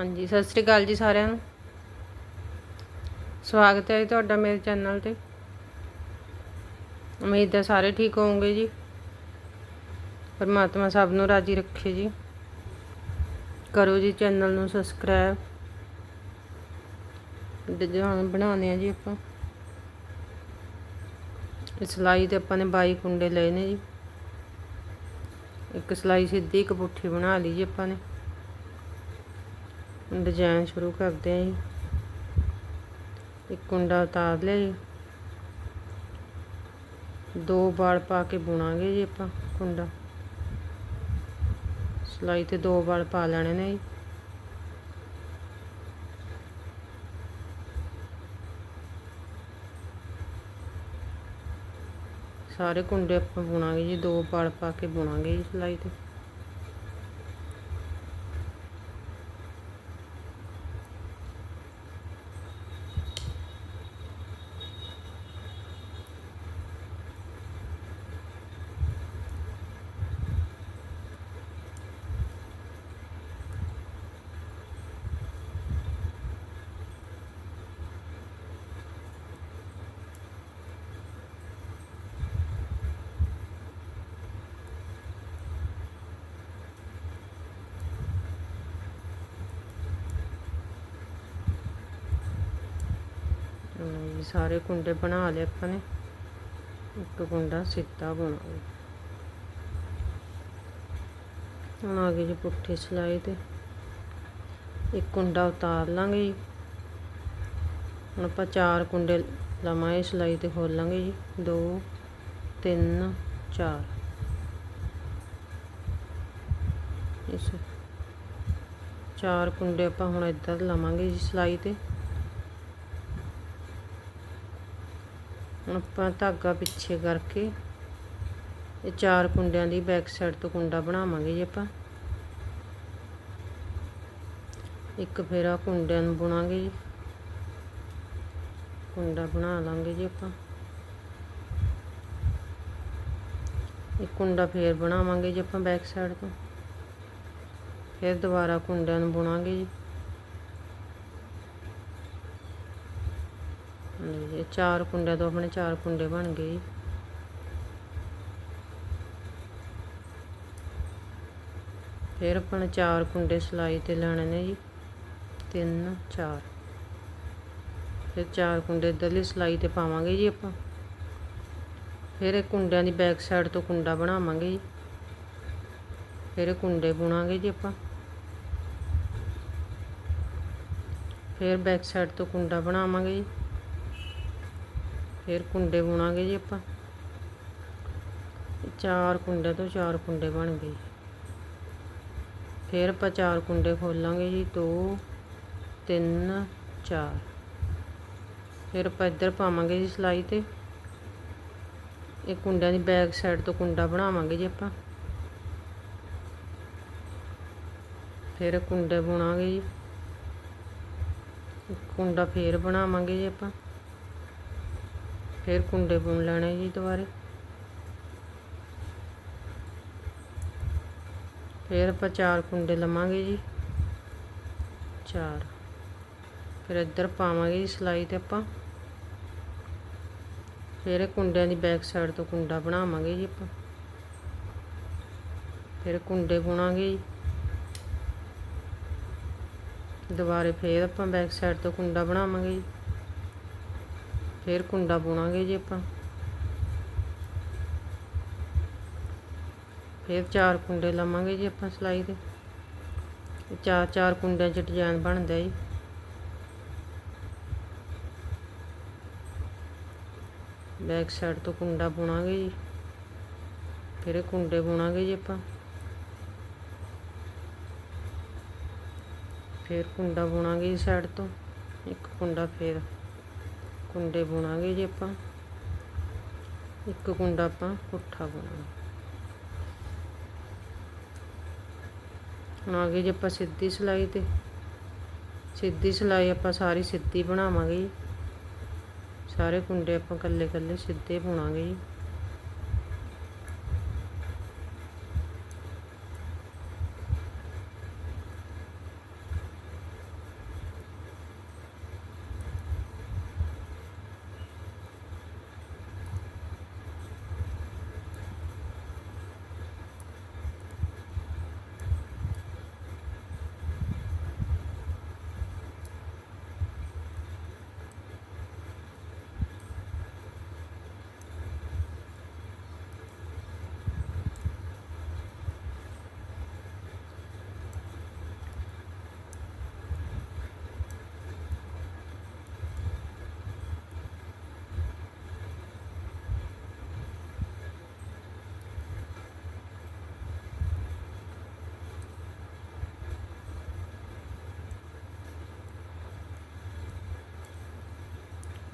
ਹਾਂਜੀ, ਸਤਿ ਸ੍ਰੀ ਅਕਾਲ ਜੀ ਸਾਰਿਆਂ ਨੂੰ। ਸਵਾਗਤ ਹੈ ਜੀ ਤੁਹਾਡਾ ਮੇਰੇ ਚੈਨਲ ਤੇ। ਉਮੀਦ ਹੈ ਸਾਰੇ ਠੀਕ ਹੋਵੋਗੇ ਜੀ। ਪਰਮਾਤਮਾ ਸਭ ਨੂੰ ਰਾਜੀ ਰੱਖੇ ਜੀ। ਕਰੋ ਜੀ ਚੈਨਲ ਨੂੰ ਸਬਸਕ੍ਰਾਈਬ। ਡਿਜ਼ਾਈਨ ਬਣਾਉਣੇ ਆ ਜੀ ਆਪਾਂ। ਇਸ ਸਲਾਈ ਤੇ ਆਪਾਂ ਨੇ 22 ਕੁੰਡੇ ਲਏ ਨੇ ਜੀ। ਇੱਕ ਸਲਾਈ ਸਿੱਧੀ, ਇੱਕ ਪੁੱਠੀ ਬਣਾ ਲਈ ਜੀ ਆਪਾਂ ਨੇ। ਡਿਜ਼ਾਈਨ ਸ਼ੁਰੂ ਕਰਦੇ ਹਾਂ ਜੀ। ਇੱਕ ਕੁੰਡਾ ਉਤਾਰ ਲਿਆ ਜੀ। ਦੋ ਵਾਲ ਪਾ ਕੇ ਬੁਣਾਂਗੇ ਜੀ ਆਪਾਂ ਕੁੰਡਾ। ਸਲਾਈ ਤੇ ਦੋ ਵਾਲ ਪਾ ਲੈਣੇ ਨੇ ਜੀ। ਸਾਰੇ ਕੁੰਡੇ ਆਪਾਂ ਬੁਣਾਂਗੇ ਜੀ, ਦੋ ਵਾਲ ਪਾ ਕੇ ਬੁਣਾਂਗੇ ਜੀ ਸਲਾਈ ਤੇ ਲਓ ਜੀ ਸਾਰੇ ਕੁੰਡੇ ਬਣਾ ਲਏ ਆਪਾਂ ਨੇ। ਇੱਕ ਕੁੰਡਾ ਸਿੱਧਾ ਬਣਾਓ ਹੁਣ ਆ ਗਈ ਜੀ ਪੁੱਠੀ ਸਲਾਈ ਤੇ। ਇੱਕ ਕੁੰਡਾ ਉਤਾਰ ਲਾਂਗੇ ਜੀ। ਹੁਣ ਆਪਾਂ ਚਾਰ ਕੁੰਡੇ ਲਵਾਂਗੇ ਸਲਾਈ ਤੇ ਖੋਲਾਂਗੇ ਜੀ। 2 3 4 ਇਸ ਚਾਰ ਕੁੰਡੇ ਆਪਾਂ ਹੁਣ ਇੱਧਰ ਲਵਾਂਗੇ ਜੀ ਸਲਾਈ ਤੇ। ਹੁਣ ਆਪਾਂ ਧਾਗਾ ਪਿੱਛੇ ਕਰਕੇ ਇਹ ਚਾਰ ਕੁੰਡਿਆਂ ਦੀ ਬੈਕ ਸਾਈਡ ਤੋਂ ਕੁੰਡਾ ਬਣਾਵਾਂਗੇ ਜੀ ਆਪਾਂ। ਇੱਕ ਫੇਰਾ ਕੁੰਡਿਆਂ ਨੂੰ ਬੁਣਾਂਗੇ ਜੀ। ਕੁੰਡਾ ਬਣਾ ਲਾਂਗੇ ਜੀ ਆਪਾਂ। ਇੱਕ ਕੁੰਡਾ ਫੇਰ ਬਣਾਵਾਂਗੇ ਜੀ ਆਪਾਂ ਬੈਕ ਸਾਈਡ ਤੋਂ। ਫਿਰ ਦੁਬਾਰਾ ਕੁੰਡਿਆਂ ਨੂੰ ਬੁਣਾਂਗੇ ਜੀ। ਇਹ ਚਾਰ ਕੁੰਡਿਆਂ ਤੋਂ ਆਪਣੇ ਚਾਰ ਕੁੰਡੇ ਬਣ ਗਏ ਜੀ। ਫਿਰ ਆਪਾਂ ਚਾਰ ਕੁੰਡੇ ਸਲਾਈ ਤੇ ਲੈਣੇ ਨੇ ਜੀ। ਤਿੰਨ, ਚਾਰ। ਫਿਰ ਚਾਰ ਕੁੰਡੇ ਇਧਰਲੀ ਸਲਾਈ ਤੇ ਪਾਵਾਂਗੇ ਜੀ ਆਪਾਂ। ਫਿਰ ਇਹ ਕੁੰਡਿਆਂ ਦੀ ਬੈਕ ਸਾਈਡ ਤੋਂ ਕੁੰਡਾ ਬਣਾਵਾਂਗੇ ਜੀ। ਫਿਰ ਕੁੰਡੇ ਬੁਣਾਂਗੇ ਜੀ ਆਪਾਂ। ਫਿਰ ਬੈਕ ਸਾਈਡ ਤੋਂ ਕੁੰਡਾ ਬਣਾਵਾਂਗੇ ਜੀ। ਫਿਰ ਕੁੰਡੇ ਬੁਣਾਂਗੇ ਜੀ ਆਪਾਂ। ਚਾਰ ਕੁੰਡੇ ਤੋਂ ਚਾਰ ਕੁੰਡੇ ਬਣ ਗਏ। ਫਿਰ ਆਪਾਂ ਚਾਰ ਕੁੰਡੇ ਖੋਲਾਂਗੇ ਜੀ 2 3 4 ਫਿਰ ਆਪਾਂ ਇੱਧਰ ਪਾਵਾਂਗੇ ਜੀ ਸਲਾਈ ਤੇ। ਇਹ ਕੁੰਡਿਆਂ ਦੀ ਬੈਕ ਸਾਈਡ ਤੋਂ ਕੁੰਡਾ ਬਣਾਵਾਂਗੇ ਜੀ ਆਪਾਂ। ਫਿਰ ਕੁੰਡੇ ਬੁਣਾਂਗੇ ਜੀ। ਕੁੰਡਾ ਫੇਰ ਬਣਾਵਾਂਗੇ ਜੀ ਆਪਾਂ। ਫਿਰ ਕੁੰਡੇ ਬੁਣ ਲੈਣੇ ਜੀ ਦੁਬਾਰੇ। ਫਿਰ ਆਪਾਂ ਚਾਰ ਕੁੰਡੇ ਲਵਾਂਗੇ ਜੀ। ਚਾਰ। ਫਿਰ ਇੱਧਰ ਪਾਵਾਂਗੇ ਜੀ ਸਲਾਈ ਤੇ ਆਪਾਂ। ਫਿਰ ਕੁੰਡਿਆਂ ਦੀ ਬੈਕ ਸਾਈਡ ਤੋਂ ਕੁੰਡਾ ਬਣਾਵਾਂਗੇ ਜੀ ਆਪਾਂ। ਫਿਰ ਕੁੰਡੇ ਬੁਣਾਂਗੇ ਜੀ। ਦੁਬਾਰੇ ਫਿਰ ਆਪਾਂ ਬੈਕ ਸਾਈਡ ਤੋਂ ਕੁੰਡਾ ਬਣਾਵਾਂਗੇ ਜੀ। ਫਿਰ ਕੁੰਡਾ ਬੁਣਾਂਗੇ ਜੀ ਆਪਾਂ। ਫਿਰ ਚਾਰ ਕੁੰਡੇ ਲਾਵਾਂਗੇ ਜੀ ਆਪਾਂ ਸਲਾਈ ਦੇ। ਚਾਰ ਚਾਰ ਕੁੰਡਿਆਂ 'ਚ ਡਿਜ਼ਾਈਨ ਬਣਦਾ ਜੀ। ਬੈਕ ਸਾਈਡ ਤੋਂ ਕੁੰਡਾ ਬੁਣਾਂਗੇ ਜੀ। ਫਿਰ ਇਹ ਕੁੰਡੇ ਬੁਣਾਂਗੇ ਜੀ ਆਪਾਂ। ਫਿਰ ਕੁੰਡਾ ਬੁਣਾਂਗੇ ਜੀ ਸਾਈਡ ਤੋਂ। ਇੱਕ ਕੁੰਡਾ ਫੇਰ। ਕੁੰਡੇ ਬੁਣਾਂਗੇ ਜੀ ਆਪਾਂ। ਇੱਕ ਕੁੰਡਾ ਆਪਾਂ ਪੁੱਠਾ ਬੁਣਾਂਗੇ। ਹੁਣ ਆ ਗਈ ਜੇ ਆਪਾਂ ਸਿੱਧੀ ਸਿਲਾਈ ਤੇ। ਸਿੱਧੀ ਸਿਲਾਈ ਆਪਾਂ ਸਾਰੀ ਸਿੱਧੀ ਬਣਾਵਾਂਗੇ ਜੀ। ਸਾਰੇ ਕੁੰਡੇ ਆਪਾਂ ਕੱਲੇ ਕੱਲੇ ਸਿੱਧੇ ਬੁਣਾਂਗੇ ਜੀ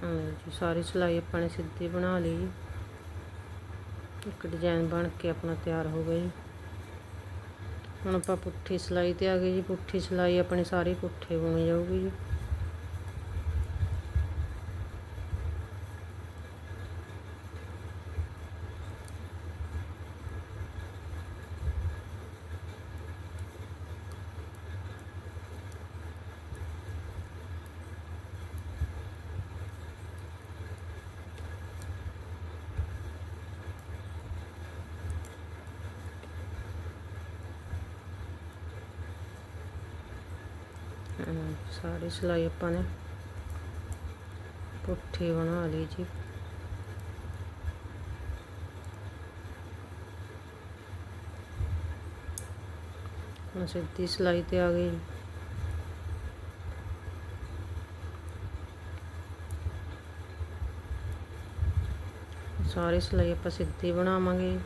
ਆਹ ਲਓ ਜੀ ਸਾਰੀ ਸਿਲਾਈ ਆਪਾਂ ਨੇ ਸਿੱਧੀ ਬਣਾ ਲਈ। ਜੀ ਇੱਕ ਡਿਜ਼ਾਈਨ ਬਣ ਕੇ ਆਪਣਾ ਤਿਆਰ ਹੋ ਗਿਆ ਜੀ ਹੁਣ ਆਪਾਂ ਪੁੱਠੀ ਸਿਲਾਈ ਤੇ ਆ ਗਏ ਜੀ। ਪੁੱਠੀ ਸਿਲਾਈ ਆਪਣੀ ਸਾਰੀ ਪੁੱਠੇ ਬੁਣੀ ਜਾਊਗੀ ਜੀ। ਸਾਰੀ ਸਿਲਾਈ ਆਪਾਂ ਨੇ ਪੁੱਠੀ ਬਣਾ ਲਈ ਜੀ। ਹੁਣ ਸਿੱਧੀ ਸਿਲਾਈ ਤੇ ਆ ਗਈ। ਸਾਰੀ ਸਿਲਾਈ ਆਪਾਂ ਸਿੱਧੀ ਬਣਾਵਾਂਗੇ ਜੀ।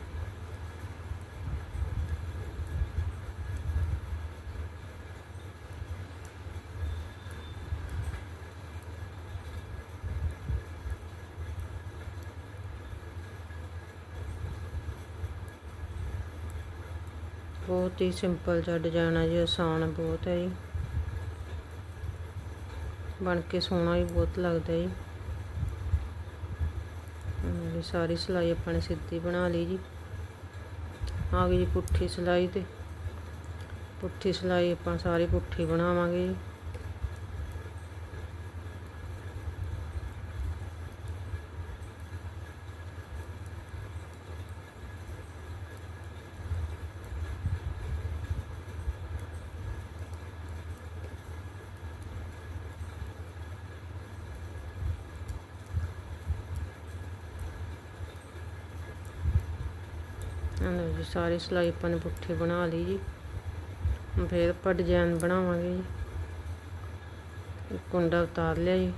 ਬਹੁਤ ਹੀ ਸਿੰਪਲ ਜਿਹਾ ਡਿਜ਼ਾਈਨ ਹੈ ਜੀ, ਆਸਾਨ ਬਹੁਤ ਹੈ ਜੀ। ਬਣ ਕੇ ਸੋਹਣਾ ਵੀ ਬਹੁਤ ਲੱਗਦਾ ਜੀ। ਇਹ ਸਾਰੀ ਸਿਲਾਈ ਆਪਾਂ ਨੇ ਸਿੱਧੀ ਬਣਾ ਲਈ ਜੀ। ਆ ਗਈ ਜੀ ਪੁੱਠੀ ਸਿਲਾਈ ਤੇ। ਪੁੱਠੀ ਸਿਲਾਈ ਆਪਾਂ ਸਾਰੀ ਪੁੱਠੀ ਬਣਾਵਾਂਗੇ ਜੀ। ਲਓ ਜੀ, ਸਾਰੀ ਸਿਲਾਈ ਆਪਾਂ ਨੇ ਪੁੱਠੀ ਬਣਾ ਲਈ ਜੀ। ਫਿਰ ਆਪਾਂ ਡਿਜ਼ਾਈਨ ਬਣਾਵਾਂਗੇ ਜੀ। ਕੁੰਡਾ ਉਤਾਰ ਲਿਆ ਜੀ।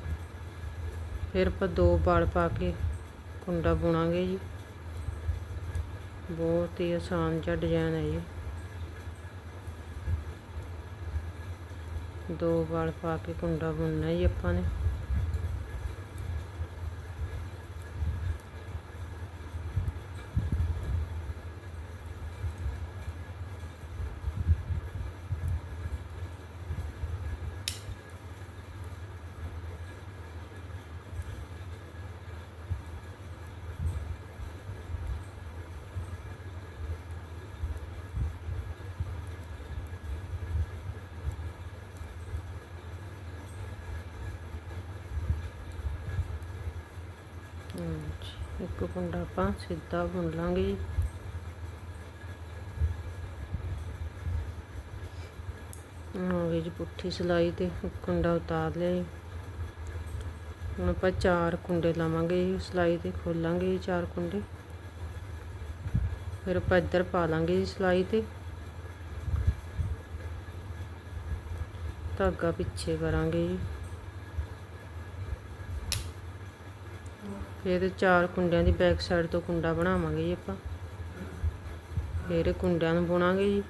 ਫਿਰ ਆਪਾਂ ਦੋ ਬਾਲ ਪਾ ਕੇ ਕੁੰਡਾ ਬੁਣਾਂਗੇ ਜੀ। ਬਹੁਤ ਹੀ ਆਸਾਨ ਜਿਹਾ ਡਿਜ਼ਾਈਨ ਹੈ ਜੀ। ਦੋ ਬਾਲ ਪਾ ਕੇ ਕੁੰਡਾ ਬੁਣਨਾ ਜੀ ਆਪਾਂ ਨੇ। ਇੱਕ ਕੁੰਡਾ ਆਪਾਂ ਸਿੱਧਾ ਬੁਣ ਲਾਂਗੇ ਜੀ। ਹਾਂ ਜੀ ਪੁੱਠੀ ਸਿਲਾਈ ਤੇ ਕੁੰਡਾ ਉਤਾਰ ਲਿਆ ਜੀ। ਹੁਣ ਆਪਾਂ ਚਾਰ ਕੁੰਡੇ ਲਾਵਾਂਗੇ ਜੀ, ਸਿਲਾਈ ਤੇ ਖੋਲਾਂਗੇ ਜੀ ਚਾਰ ਕੁੰਡੇ। ਫਿਰ ਆਪਾਂ ਇੱਧਰ ਪਾ ਲਾਂਗੇ ਜੀ ਸਿਲਾਈ ਤੇ। ਧਾਗਾ ਪਿੱਛੇ ਕਰਾਂਗੇ ਜੀ। ਫਿਰ ਚਾਰ ਕੁੰਡਿਆਂ ਦੀ ਬੈਕ ਸਾਈਡ ਤੋਂ ਕੁੰਡਾ ਬਣਾਵਾਂਗੇ ਜੀ ਆਪਾਂ। ਫਿਰ ਕੁੰਡਿਆਂ ਨੂੰ ਬੁਣਾਂਗੇ ਜੀ।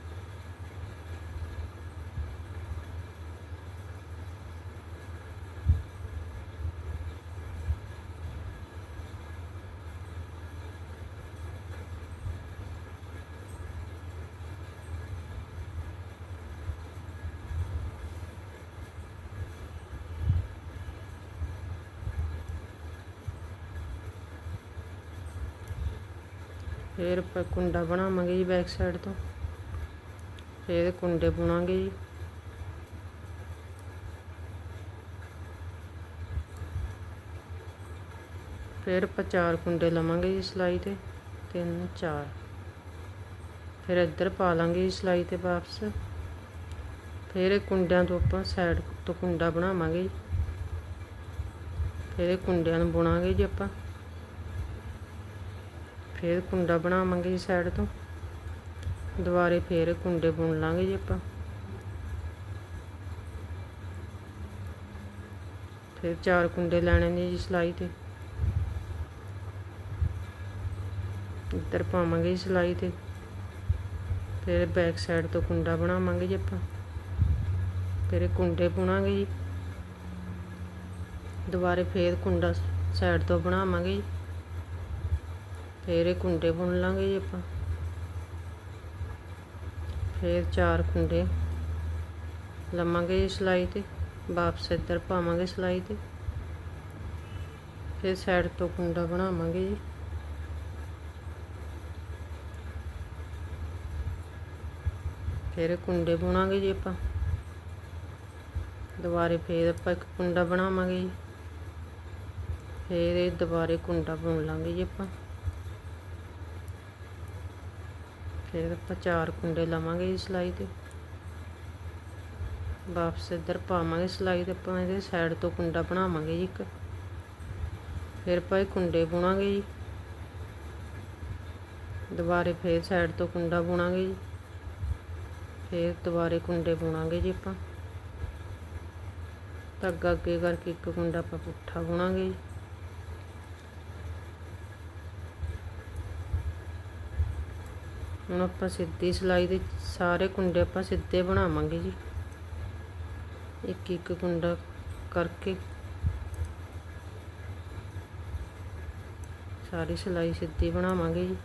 ਫਿਰ ਆਪਾਂ ਕੁੰਡਾ ਬਣਾਵਾਂਗੇ ਜੀ ਬੈਕ ਸਾਈਡ ਤੋਂ। ਫਿਰ ਕੁੰਡੇ ਬੁਣਾਂਗੇ ਜੀ। ਫਿਰ ਆਪਾਂ ਚਾਰ ਕੁੰਡੇ ਲਵਾਂਗੇ ਜੀ ਸਿਲਾਈ ਤੇ। ਤਿੰਨ, ਚਾਰ। ਫਿਰ ਇੱਧਰ ਪਾ ਲਾਂਗੇ ਜੀ ਸਿਲਾਈ ਤੇ ਵਾਪਸ। ਫਿਰ ਇਹ ਕੁੰਡਿਆਂ ਤੋਂ ਆਪਾਂ ਸਾਈਡ ਤੋਂ ਕੁੰਡਾ ਬਣਾਵਾਂਗੇ ਜੀ। ਫਿਰ ਇਹ ਕੁੰਡਿਆਂ ਨੂੰ ਬੁਣਾਂਗੇ ਜੀ ਆਪਾਂ। ਫਿਰ ਕੁੰਡਾ ਬਣਾਵਾਂਗੇ ਜੀ ਸਾਈਡ ਤੋਂ। ਦੁਬਾਰੇ ਫਿਰ ਕੁੰਡੇ ਬੁਣ ਲਾਂਗੇ ਜੀ ਆਪਾਂ। ਫਿਰ ਚਾਰ ਕੁੰਡੇ ਲੈਣੇ ਨੇ ਜੀ ਸਿਲਾਈ ਤੇ। ਇੱਧਰ ਪਾਵਾਂਗੇ ਜੀ ਸਿਲਾਈ ਤੇ। ਫਿਰ ਬੈਕ ਸਾਈਡ ਤੋਂ ਕੁੰਡਾ ਬਣਾਵਾਂਗੇ ਜੀ ਆਪਾਂ। ਫਿਰ ਕੁੰਡੇ ਬੁਣਾਂਗੇ ਜੀ। ਦੁਬਾਰੇ ਫੇਰ ਕੁੰਡਾ ਸਾਈਡ ਤੋਂ ਬਣਾਵਾਂਗੇ ਜੀ। ਫਿਰ ਇਹ ਕੁੰਡੇ ਬੁਣ ਲਾਂਗੇ ਜੀ ਆਪਾਂ। ਫਿਰ ਚਾਰ ਕੁੰਡੇ ਲਵਾਂਗੇ ਜੀ ਸਿਲਾਈ ਤੇ, ਵਾਪਸ ਇੱਧਰ ਪਾਵਾਂਗੇ ਸਿਲਾਈ ਤੇ। ਫਿਰ ਸਾਈਡ ਤੋਂ ਕੁੰਡਾ ਬਣਾਵਾਂਗੇ ਜੀ। ਫਿਰ ਕੁੰਡੇ ਬੁਣਾਂਗੇ ਜੀ ਆਪਾਂ। ਦੁਬਾਰੇ ਫੇਰ ਆਪਾਂ ਇੱਕ ਕੁੰਡਾ ਬਣਾਵਾਂਗੇ ਜੀ। ਫੇਰ ਇਹ ਦੁਬਾਰੇ ਕੁੰਡਾ ਬੁਣ ਲਾਂਗੇ ਜੀ ਆਪਾਂ। ਫਿਰ ਆਪਾਂ ਚਾਰ ਕੁੰਡੇ ਲਵਾਂਗੇ ਜੀ ਸਿਲਾਈ ਤੇ। ਵਾਪਸ ਇੱਧਰ ਪਾਵਾਂਗੇ ਸਿਲਾਈ ਤੇ ਆਪਾਂ ਇਹਦੇ ਸਾਈਡ ਤੋਂ ਕੁੰਡਾ ਬਣਾਵਾਂਗੇ ਜੀ ਇੱਕ। ਫਿਰ ਆਪਾਂ ਇਹ ਕੁੰਡੇ ਬੁਣਾਂਗੇ ਜੀ। ਦੁਬਾਰੇ ਫੇਰ ਸਾਈਡ ਤੋਂ ਕੁੰਡਾ ਬੁਣਾਂਗੇ ਜੀ। ਫੇਰ ਦੁਬਾਰੇ ਕੁੰਡੇ ਬੁਣਾਂਗੇ ਜੀ ਆਪਾਂ। ਧਾਗਾ ਅੱਗੇ ਕਰਕੇ ਇੱਕ ਕੁੰਡਾ ਆਪਾਂ ਪੁੱਠਾ ਬੁਣਾਂਗੇ ਜੀ। ਹੁਣ ਆਪਾਂ ਸਿੱਧੀ ਸਿਲਾਈ ਦੇ ਸਾਰੇ ਕੁੰਡੇ ਆਪਾਂ ਸਿੱਧੇ ਬਣਾਵਾਂਗੇ ਜੀ। ਇੱਕ ਇੱਕ ਕੁੰਡਾ ਕਰਕੇ ਸਾਰੀ ਸਿਲਾਈ ਸਿੱਧੀ ਬਣਾਵਾਂਗੇ ਜੀ।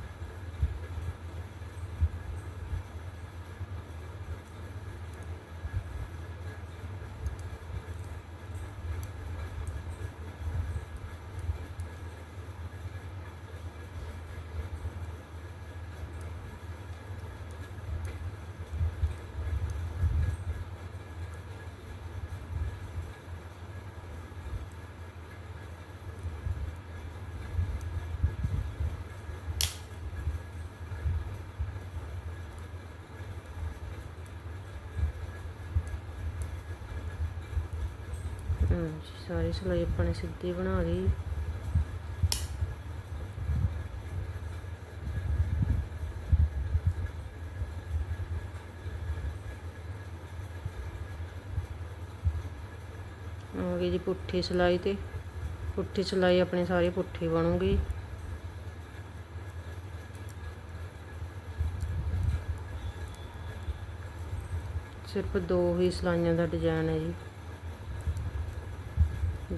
ਹਾਂਜੀ ਸਾਰੀ ਸਿਲਾਈ ਆਪਾਂ ਨੇ ਸਿੱਧੀ ਬਣਾ ਲਈ। ਆ ਗਈ ਜੀ ਪੁੱਠੀ ਸਿਲਾਈ ਤੇ। ਪੁੱਠੀ ਸਿਲਾਈ ਆਪਣੀ ਸਾਰੀ ਪੁੱਠੀ ਬਣੂਗੀ। ਸਿਰਫ ਦੋ ਹੀ ਸਲਾਈਆਂ ਦਾ ਡਿਜ਼ਾਈਨ ਹੈ ਜੀ।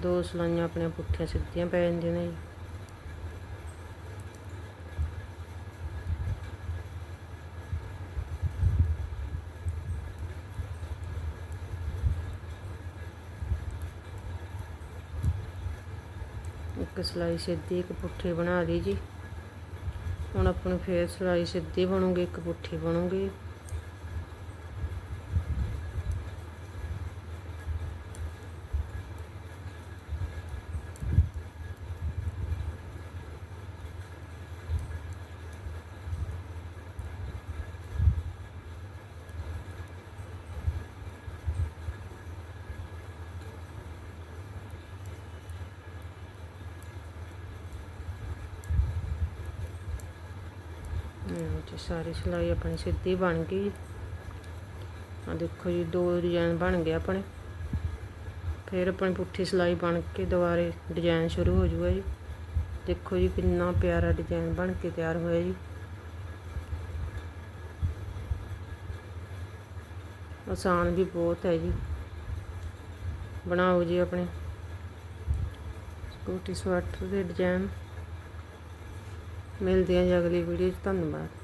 ਦੋ ਸਲਾਈਆਂ ਆਪਣੀਆਂ ਪੁੱਠੀਆਂ ਸਿੱਧੀਆਂ ਪੈ ਜਾਂਦੀਆਂ ਨੇ ਜੀ। ਇੱਕ ਸਲਾਈ ਸਿੱਧੀ, ਇੱਕ ਪੁੱਠੀ ਬਣਾ ਲਈ ਜੀ। ਹੁਣ ਆਪਾਂ ਨੂੰ ਫੇਰ ਸਲਾਈ ਸਿੱਧੀ ਬਣੂਗੀ, ਇੱਕ ਪੁੱਠੀ ਬਣੂਗੀ। ਲਓ ਜੀ ਸਾਰੀ ਸਿਲਾਈ ਆਪਣੀ ਸਿੱਧੀ ਬਣ ਗਈ। ਆ ਦੇਖੋ ਜੀ, ਦੋ ਡਿਜ਼ਾਈਨ ਬਣ ਗਏ ਆਪਣੇ। ਫਿਰ ਆਪਣੀ ਪੁੱਠੀ ਸਿਲਾਈ ਬਣ ਕੇ ਦੁਬਾਰੇ ਡਿਜ਼ਾਈਨ ਸ਼ੁਰੂ ਹੋ ਜਾਊਗਾ ਜੀ। ਦੇਖੋ ਜੀ, ਕਿੰਨਾ ਪਿਆਰਾ ਡਿਜ਼ਾਈਨ ਬਣ ਕੇ ਤਿਆਰ ਹੋਇਆ ਜੀ। ਆਸਾਨ ਵੀ ਬਹੁਤ ਹੈ ਜੀ। ਬਣਾਓ ਜੀ ਆਪਣੇ। ਸਕੂਟੀ ਸਵੈਟਰ ਦੇ ਡਿਜ਼ਾਈਨ ਮਿਲਦੇ ਹਾਂ ਜੀ ਅਗਲੀ ਵੀਡੀਓ 'ਚ। ਧੰਨਵਾਦ।